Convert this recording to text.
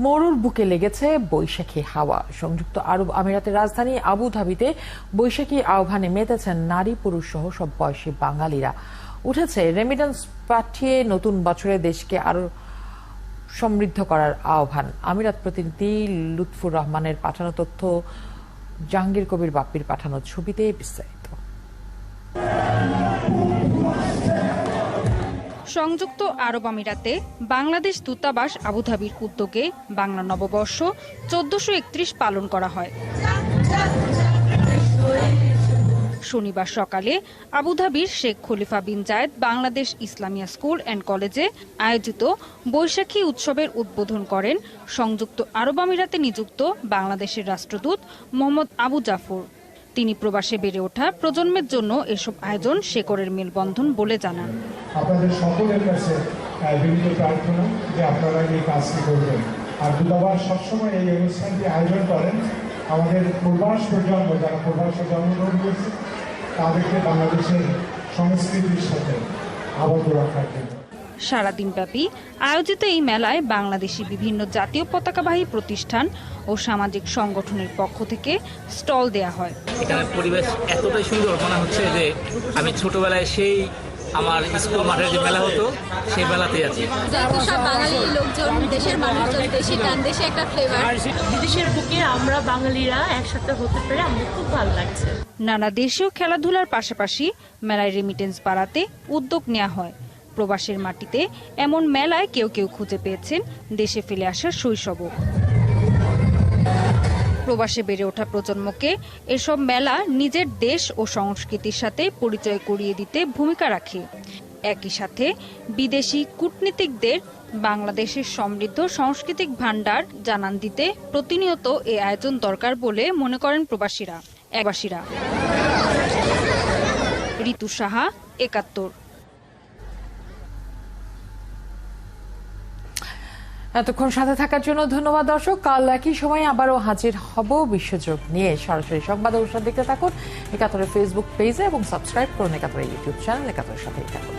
মরুর বুকে লেগেছে বৈশাখী হাওয়া। সংযুক্ত আরব আমিরাতের রাজধানী আবু ধাবিতে বৈশাখী আহ্বানে মেতেছেন নারী পুরুষ সহ সব বয়সী বাঙালিরা। উঠেছে রেমিটেন্স পাঠিয়ে নতুন বছরে দেশকে আরও সমৃদ্ধ করার আহ্বান। আমিরাত প্রতিনিধি লুৎফুর রহমানের পাঠানো তথ্য, জাহাঙ্গীর কবির বাপ্পির পাঠানো ছবিতে বিস্তারিত। সংযুক্ত আরব আমিরাতে বাংলাদেশ দূতাবাস আবুধাবির উদ্যোগে বাংলা নববর্ষ চোদ্দশো একত্রিশ পালন করা হয়। শনিবার সকালে আবুধাবির Sheikh Khalifa bin Zayed Bangladesh Islamia school and কলেজে আয়োজিত বৈশাখী উৎসবের উদ্বোধন করেন সংযুক্ত আরব আমিরাতে নিযুক্ত বাংলাদেশের রাষ্ট্রদূত মোহাম্মদ আবু জাফর। তিনি প্রবাসে বেড়ে ওঠা প্রজন্মের জন্য এসব আয়োজন শেকরের মেলবন্ধন বলে জানান। আপনাদের সকলের কাছে প্রার্থনা যে আপনারা এই কাজটি করবেন। আর দূতাবাস সবসময় এই অনুষ্ঠানটি আয়োজন করেন আমাদের প্রবাস প্রজন্ম, যারা জন্মগ্রহণ তাদেরকে বাংলাদেশের সংস্কৃতির সাথে আবদ্ধ রাখার জন্য। সারাদিনব্যাপী আয়োজিত এই মেলায় বাংলাদেশি বিভিন্ন জাতীয় পতাকাবাহী প্রতিষ্ঠান ও সামাজিক সংগঠনের পক্ষ থেকে স্টল দেয়া হয়। এখানে পরিবেশ এতটাই সুন্দর মনে হচ্ছে যে আমি ছোটবেলায় সেই আমার স্কুল মাঠের যে মেলা হতো সেই মেলাতেই আছি। সব বাঙালি লোকজন দেশের মানুষজন দেশি টান দেশে একটা ফ্লেভার বিদেশের বুকে আমরা বাঙালিরা একসাথে হতে পেরে আমাদের খুব ভালো লাগছে। নানা দেশীয় খেলাধুলার পাশাপাশি মেলায় রেমিটেন্স বাড়াতে উদ্যোগ নেওয়া হয়। প্রবাসের মাটিতে এমন মেলায় কেউ কেউ খুঁজে পেয়েছেন দেশে ফেলে আসার শৈশবও। প্রবাসে বেড়ে ওঠা প্রজন্মকে এসব মেলা নিজের দেশ ও সংস্কৃতির সাথে পরিচয় করিয়ে দিতে ভূমিকা রাখে। একই সাথে বিদেশি কূটনীতিকদের বাংলাদেশের সমৃদ্ধ সাংস্কৃতিক ভাণ্ডার জানান দিতে প্রতিনিয়ত এ আয়োজন দরকার বলে মনে করেন প্রবাসীরা, একবাসীরা। ঋতু সাহা, একাত্তর। এতক্ষণ সাথে থাকার জন্য ধন্যবাদ, দর্শক। কাল একই সময় আবারও হাজির হব বিশ্বযোগ নিয়ে। সরাসরি সংবাদ অনুষ্ঠান দেখতে থাকুন একাত্তরের ফেসবুক পেজে এবং সাবস্ক্রাইব করুন একাত্তরের ইউটিউব চ্যানেল একাত্তরের সাথে থাকুন।